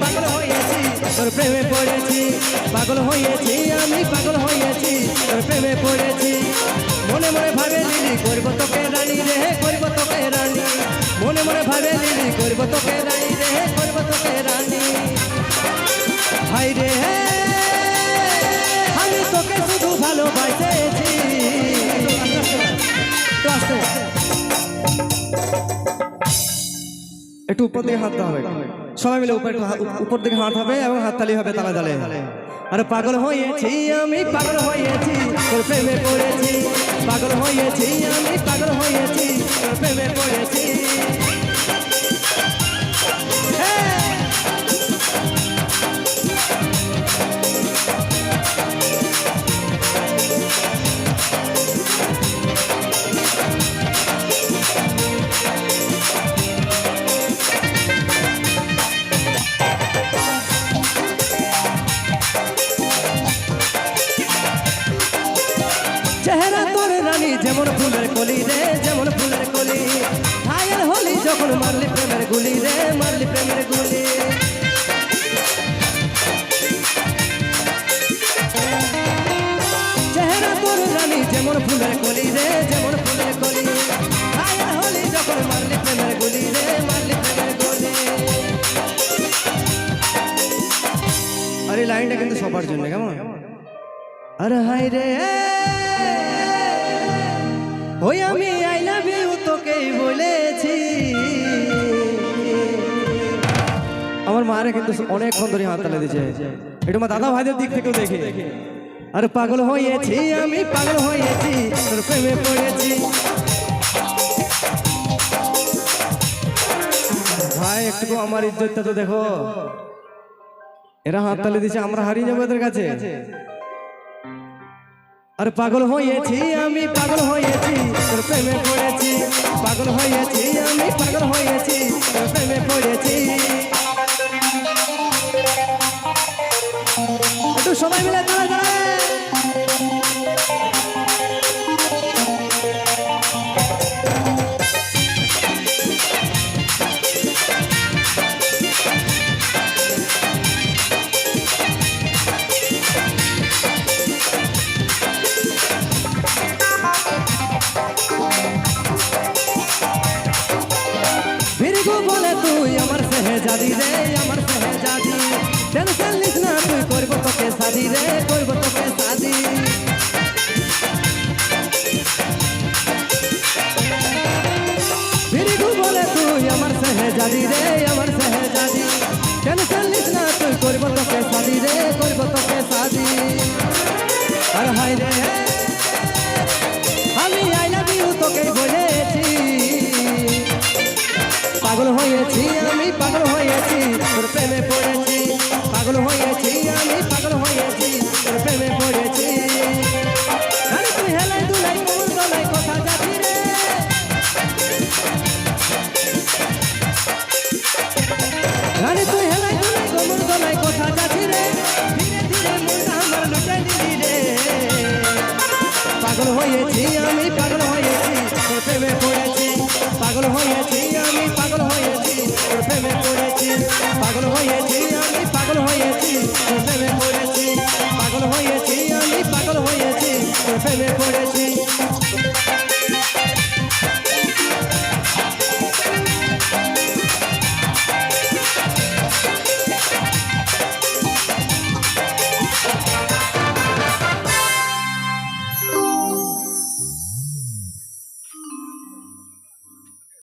পাগল হয়েছি, তোর প্রেমে পড়েছি। পাগল হয়েছি, আমি পাগল হয়েছি, তোর প্রেমে পড়েছি। মনে মনে ভাবে লিলি করব তোকে রানী রে, করব তোকে রানী। মনে মনে ভাবে লিলি করব তোকে রানী রে, করব তোকে রানী। হাই রে, আমি তোকে শুধু ভালোবাসেছি। একটু উপর দিকে হাত হবে। সবাই মিলে উপর উপর দিকে হাত হবে এবং হাততালি হবে তালা তালে আরে পাগল হয়েছি, আমি পাগল হয়েছি, তোর প্রেমে পড়েছি। পাগল হয়েছি, আমি পাগল হয়েছি, তোর প্রেমে পড়েছি। যেমন ফুলের কলি রে, যেমন ফুলের কলি। ঘায়াল হলি যখন মারলি প্রেমের গুলি রে, মারলি প্রেমের গুলি। চেহারা তোর রানী যেমন ফুলের কলি রে, যেমন ফুলের কলি। ঘায়াল হলি যখন মারলি প্রেমের গুলি রে, মারলি প্রেমের গুলি। আর লাইনটা কিন্তু সবার জন্য, কেমন? আরে হাই রে। ওই আমি আই লাভ ইউ তোকেই বলেছি। আমার মারে কিন্তু অনেকক্ষণ ধরে হাত তালে দিচ্ছে একটু আমার দাদা ভাইদের দিক থেকেও দেখে। আর পাগল হয়েছি, আমি পাগল হয়েছি, তোর প্রেমে পড়েছি। ভাই একটু আমার ইজ্জতটা তো দেখো। এরা হাত তালে দিচ্ছে আমরা হারিয়ে যাব এদের কাছে। আর পাগল হয়েছি আমি, পাগল হয়েছি, তোর প্রেমে পড়েছি। পাগল হয়েছি আমি, পাগল হয়েছি, তোর প্রেমে পড়েছি। একটু সবাই মিলে দাঁড়া দাঁড়া ফিরগু বলে তুই আমার সেহেজাদি রে আমার সেহেজাদি টেনশন নিস না তুই করব তোকে শাদি রে করব তোকে শাদি ফিরগু বলে তুই আমার সেহেজাদি রে আমার পাগল হয়েছি, তোর প্রেমে পড়েছি। পাগল হয়েছি, আমি পাগল হয়েছি, তোর প্রেমে পড়েছি। তুই হেলাই দুলাই কোমর দলাই কথা যাচ্ছি রে। রানী তুই হেলাই দুলাই কোমর দলাই কথা যাচ্ছি রে। ধীরে ধীরে মনটা আমার লুটাই দিলি রে। পাগল হয়েছি, আমি পাগল হয়েছি। পাগল হয়েছি